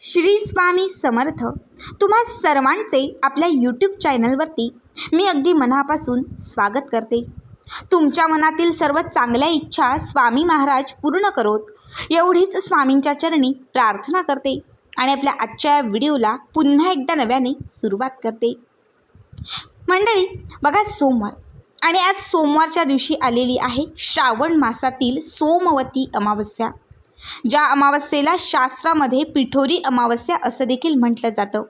श्री स्वामी समर्थ. तुम्हा सर्वांचे आपल्या यूट्यूब चॅनलवरती मी अगदी मनापासून स्वागत करते. तुमच्या मनातील सर्व चांगल्या इच्छा स्वामी महाराज पूर्ण करोत. एवढीच स्वामींच्या चरणी प्रार्थना करते आणि आपल्या आजच्या व्हिडिओला पुन्हा एकदा नव्याने सुरुवात करते. मंडळी बघा सोमवार. आणि आज सोमवारच्या दिवशी आलेली आहे श्रावण मासातील सोमवती अमावस्या. ज्या अमावस्येला शास्त्रामध्ये पिठोरी अमावस्या असं देखील म्हटलं जातं.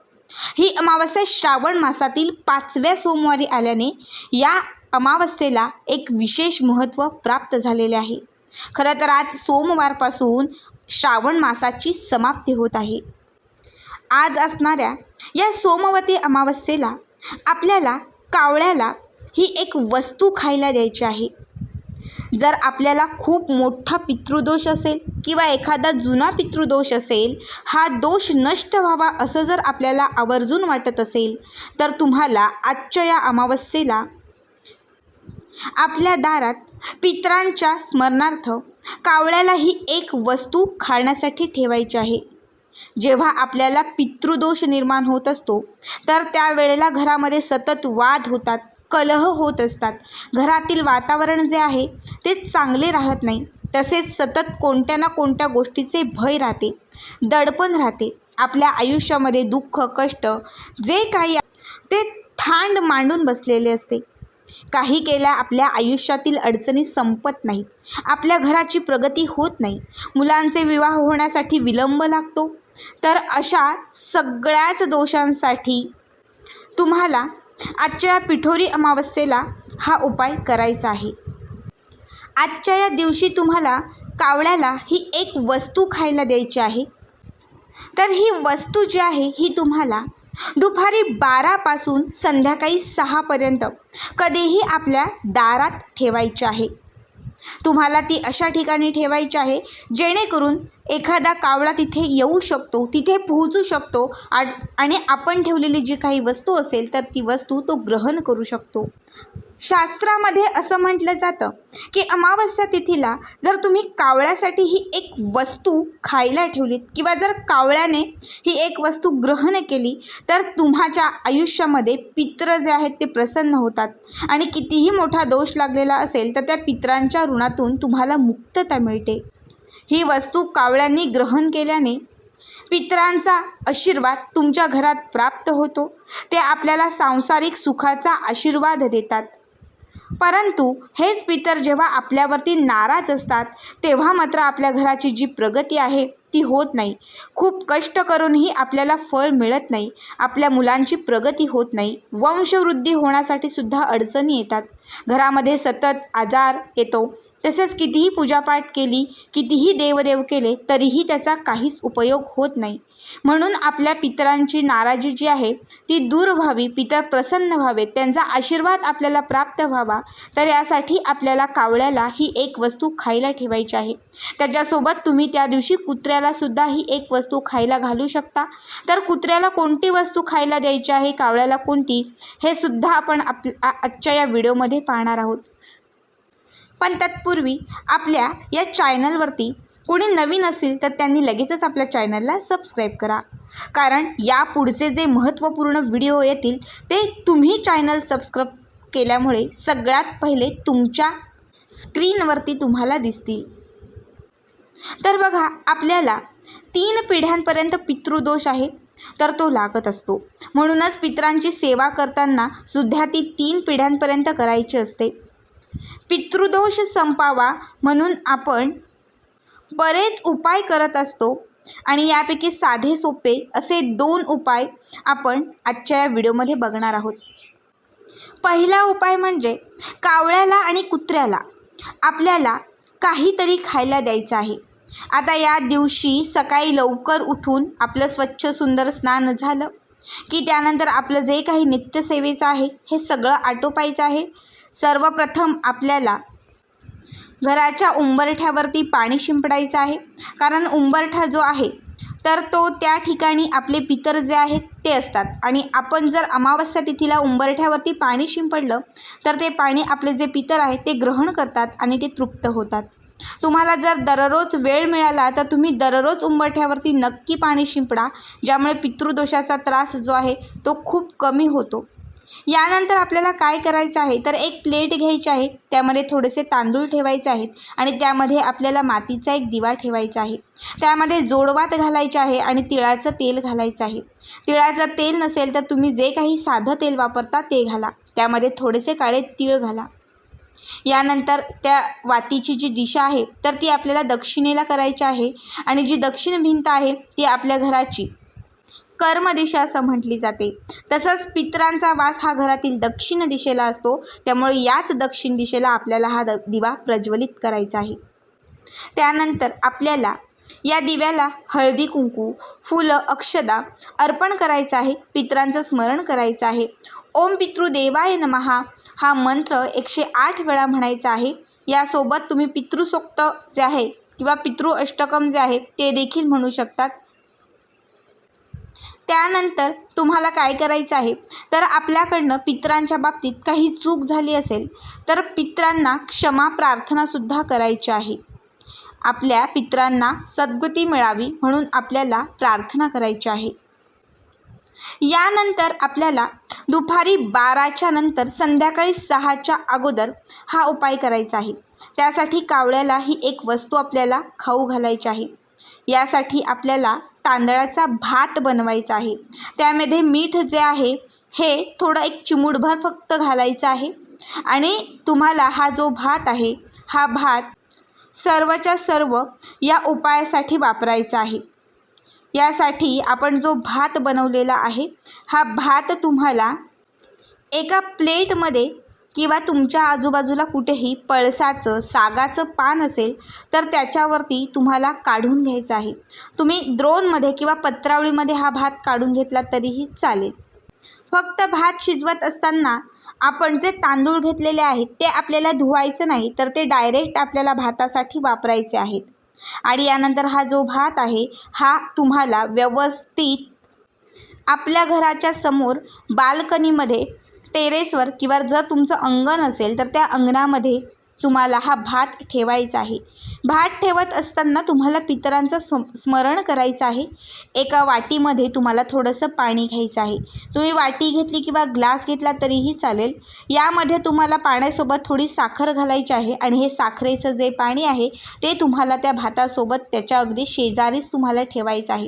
ही अमावस्या श्रावण मासातील पाचव्या सोमवारी आल्याने या अमावस्येला एक विशेष महत्त्व प्राप्त झालेले आहे. खरं तर आज सोमवारपासून श्रावण मासाची समाप्ती होत आहे. आज असणाऱ्या या सोमवती अमावस्येला आपल्याला कावळ्याला ही एक वस्तू खायला द्यायची आहे. जर आपल्याला खूप मोठा पितृदोष असेल किंवा एखादा जुना पितृदोष असेल हा दोष नष्ट व्हावा असं जर आपल्याला आवर्जून वाटत असेल तर तुम्हाला आजच्या या अमावस्येला आपल्या दारात पितरांच्या स्मरणार्थ कावळ्याला ही एक वस्तू खाण्यासाठी ठेवायची आहे. जेव्हा आपल्याला पितृदोष निर्माण होत असतो तर त्यावेळेला घरामध्ये सतत वाद होतात. कलह होत असतात. घरातील वातावरण जे आहे ते चांगले राहत नाही. तसेच सतत कोणत्या ना कोणत्या गोष्टीचे भय राहते दडपण राहते. आपल्या आयुष्यामध्ये दुःख कष्ट जे काही ते थांड मांडून बसलेले असते. काही केल्या आपल्या आयुष्यातील अडचणी संपत नाहीत. आपल्या घराची प्रगती होत नाही. मुलांचे विवाह होण्यासाठी विलंब लागतो. तर अशा सगळ्याच दोषांसाठी तुम्हाला आजच्या या पिठोरी अमावस्येला हा उपाय करायचा आहे. आजच्या या दिवशी तुम्हाला कावळ्याला ही एक वस्तू खायला द्यायची आहे. तर ही वस्तू जी आहे ही तुम्हाला दुपारी बारापासून संध्याकाळी सहापर्यंत कधीही आपल्या दारात ठेवायची आहे. तुम्हाला ती अशा ठिकाणी ठेवायची आहे जेणेकरून एखादा कावळा तिथे येऊ शकतो तिथे पोहोचू शकतो आणि आपण ठेवलेली जी काही वस्तू असेल तर ती वस्तू तो ग्रहण करू शकतो. शास्त्रामध्ये असं म्हटलं जातं की अमावस्या तिथीला जर तुम्ही कावळ्यासाठी ही एक वस्तू खायला ठेवलीत किंवा जर कावळ्याने ही एक वस्तू ग्रहण केली तर तुम्हाच्या आयुष्यामध्ये पित्र जे आहेत ते प्रसन्न होतात. आणि कितीही मोठा दोष लागलेला असेल तर त्या पित्रांच्या ऋणातून तुम्हाला मुक्तता मिळते. ही वस्तू कावळ्यांनी ग्रहण केल्याने पितरांचा आशीर्वाद तुमच्या घरात प्राप्त होतो. ते आपल्याला सांसारिक सुखाचा आशीर्वाद देतात. परंतु हेच पितर जेव्हा आपल्यावरती नाराज असतात तेव्हा मात्र आपल्या घराची जी प्रगती आहे ती होत नाही. खूप कष्ट करूनही आपल्याला फळ मिळत नाही आपल्या मुलांची प्रगती होत नाही वंशवृद्धी होण्यासाठी सुद्धा अडचणी येतात. घरामध्ये सतत आजार येतो तसेच कितीही पूजापाठ केली कितीही देवदेव केले तरीही त्याचा काहीच उपयोग होत नाही. म्हणून आपल्या पितरांची नाराजी जी आहे ती दूर व्हावी पितर प्रसन्न व्हावेत त्यांचा आशीर्वाद आपल्याला प्राप्त व्हावा तर यासाठी आपल्याला कावळ्याला ही एक वस्तू खायला ठेवायची आहे. त्याच्यासोबत तुम्ही त्या दिवशी कुत्र्याला सुद्धा ही एक वस्तू खायला घालू शकता. तर कुत्र्याला कोणती वस्तू खायला द्यायची आहे कावळ्याला कोणती हे सुद्धा आपण आप आजच्या या व्हिडिओमध्ये पाहणार आहोत. पण तत्पूर्वी आपल्या या चॅनलवरती कोणी नवीन असेल तर त्यांनी लगेचच आपल्या चॅनलला सबस्क्राईब करा. कारण या पुढचे जे महत्त्वपूर्ण व्हिडिओ येतील ते तुम्ही चॅनल सबस्क्राईब केल्यामुळे सगळ्यात पहिले तुमच्या स्क्रीनवरती तुम्हाला दिसतील. तर बघा आपल्याला तीन पिढ्यांपर्यंत पितृदोष आहे तर तो लागत असतो. म्हणूनच पितरांची सेवा करताना सुद्धा ती तीन पिढ्यांपर्यंत करायची असते. पितृदोष संपावा म्हणून आपण बरेच उपाय करत असतो आणि यापैकी साधे सोपे असे दोन उपाय आपण आजच्या या व्हिडिओमध्ये बघणार आहोत. पहिला उपाय म्हणजे कावळ्याला आणि कुत्र्याला आपल्याला काहीतरी खायला द्यायचं आहे. आता या दिवशी सकाळी लवकर उठून आपलं स्वच्छ सुंदर स्नान झालं की त्यानंतर आपलं जे काही नित्यसेवेचं आहे हे सगळं आटोपायचं आहे. सर्वप्रथम आपल्याला घराच्या उंबरठ्यावरती पाणी शिंपडायचं आहे. कारण उंबरठा जो आहे तर तो त्या ठिकाणी आपले पितर जे आहेत ते असतात. आणि आपण जर अमावस्या तिथीला उंबरठ्यावरती पाणी शिंपडलं तर ते पाणी आपले जे पितर आहेत ते ग्रहण करतात आणि ते तृप्त होतात. तुम्हाला जर दररोज वेळ मिळाला तर तुम्ही दररोज उंबरठ्यावरती नक्की पाणी शिंपडा ज्यामुळे पितृदोषाचा त्रास जो आहे तो खूप कमी होतो. यानंतर आपल्याला काय करायचं आहे? तर एक प्लेट घ्यायची आहे. त्यामध्ये थोडेसे तांदूळ ठेवायचे आहेत आणि त्यामध्ये आपल्याला मातीचा एक दिवा ठेवायचा आहे. त्यामध्ये जोडवात घालायचे आहे आणि तिळाचं तेल घालायचं आहे. तिळाचं तेल नसेल तर तुम्ही जे काही साधं तेल वापरता ते घाला. त्यामध्ये थोडेसे काळे तीळ घाला. यानंतर त्या वातीची जी दिशा आहे तर ती आपल्याला दक्षिणेला करायची आहे आणि जी दक्षिण भिंत आहे ती आपल्या घराची. कर्म दिशा असं म्हटली जाते. तसंच पितरांचा वास हा घरातील दक्षिण दिशेला असतो. त्यामुळे याच दक्षिण दिशेला आपल्याला हा द दिवा प्रज्वलित करायचा आहे. त्यानंतर आपल्याला या दिव्याला हळदी कुंकू फुलं अक्षदा अर्पण करायचं आहे. पितरांचं स्मरण करायचं आहे. ओम पितृदेवाय नमहा हा मंत्र एकशे आठ वेळा म्हणायचा आहे. यासोबत तुम्ही पितृसोक्त जे आहे किंवा पितृ अष्टकम जे आहे ते देखील म्हणू शकतात. त्यानंतर तुम्हाला काय करायचं आहे? तर आपल्याकडनं पितरांच्या बाबतीत काही चूक झाली असेल तर पितरांना क्षमा प्रार्थनासुद्धा करायची आहे. आपल्या पितरांना सद्गती मिळावी म्हणून आपल्याला प्रार्थना करायची आहे. यानंतर आपल्याला दुपारी बाराच्या नंतर संध्याकाळी सहाच्या अगोदर हा उपाय करायचा आहे. त्यासाठी कावळ्याला ही एक वस्तू आपल्याला खाऊ घालायची आहे. यासाठी आपल्याला तांदळाचा भात बनवायचा आहे. त्यामध्ये मीठ जे आहे हे थोडं एक चिमूटभर फक्त घालायचं आहे. आणि तुम्हाला हा जो भात आहे हा भात सर्वच्या सर्व या उपायासाठी वापरायचा आहे. यासाठी आपण जो भात बनवलेला आहे हा भात तुम्हाला एका प्लेटमध्ये किंवा तुमच्या आजूबाजूला कुठेही पळसाचं सागाचं पान असेल तर त्याच्यावरती तुम्हाला काढून घ्यायचं आहे. तुम्ही द्रोणमध्ये किंवा पत्रावळीमध्ये हा भात काढून घेतला तरीही चालेल. फक्त भात शिजवत असताना आपण जे तांदूळ घेतलेले आहेत ते आपल्याला धुवायचं नाही तर ते डायरेक्ट आपल्याला भातासाठी वापरायचे आहेत. आणि यानंतर हा जो भात आहे हा तुम्हाला व्यवस्थित आपल्या घराच्या समोर बाल्कनीमध्ये टेरेसवर किंवा जर तुमचं अंगण असेल तर त्या अंगणामध्ये तुम्हाला हा भात ठेवायचा आहे. भात ठेवत असताना तुम्हाला पितरांचं सम स्मरण करायचं आहे. एका वाटीमध्ये तुम्हाला थोडंसं पाणी घ्यायचं आहे. तुम्ही वाटी घेतली किंवा ग्लास घेतला तरीही चालेल. यामध्ये तुम्हाला पाण्यासोबत थोडी साखर घालायची आहे आणि हे साखरेचं जे पाणी आहे ते तुम्हाला त्या भातासोबत त्याच्या अगदी शेजारीच तुम्हाला ठेवायचं आहे.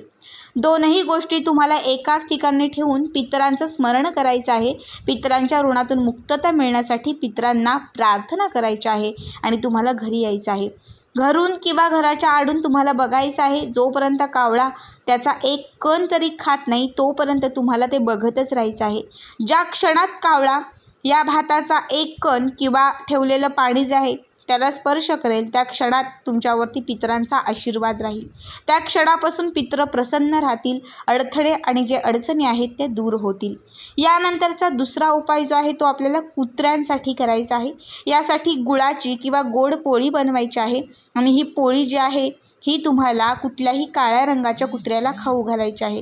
दोनही गोष्टी तुम्हाला एकाच ठिकाणी ठेवून पितरांचं स्मरण करायचं आहे. पितरांच्या ऋणातून मुक्तता मिळण्यासाठी पितरांना प्रार्थना करायची आहे आणि तुम्हाला घरी यायचं आहे. घरून किंवा घराच्या आडून तुम्हाला बघायचं आहे. जोपर्यंत कावळा त्याचा एक कण तरी खात नाही तोपर्यंत तुम्हाला ते बघतच राहायचं आहे. ज्या क्षणात कावळा या भाताचा एक कण किंवा ठेवलेलं पाणी जे आहे त्याला स्पर्श करेल त्या क्षणात तुमच्यावरती पितरांचा आशीर्वाद राहील. त्या क्षणापासून पित्र प्रसन्न राहतील अडथळे आणि जे अडचणी आहेत ते दूर होतील. यानंतरचा दुसरा उपाय जो आहे तो आपल्याला कुत्र्यांसाठी करायचा आहे. यासाठी गुळाची किंवा गोड पोळी बनवायची आहे आणि ही पोळी जी आहे ही तुम्हाला कुठल्याही काळ्या रंगाच्या कुत्र्याला खाऊ घालायची आहे.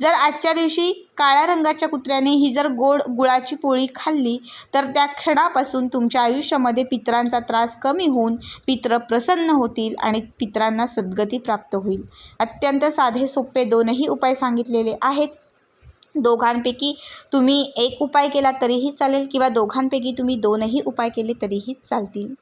जर आजच्या दिवशी काळ्या रंगाच्या कुत्र्याने ही जर गोड गुळाची पोळी खाल्ली तर त्या क्षणापासून तुमच्या आयुष्यामध्ये पितरांचा त्रास कमी होऊन पित्र प्रसन्न होतील आणि पितरांना सद्गती प्राप्त होईल. अत्यंत साधे सोपे दोनही उपाय सांगितलेले आहेत. दोघांपैकी तुम्ही एक उपाय केला तरीही चालेल किंवा दोघांपैकी तुम्ही दोनही उपाय केले तरीही चालतील.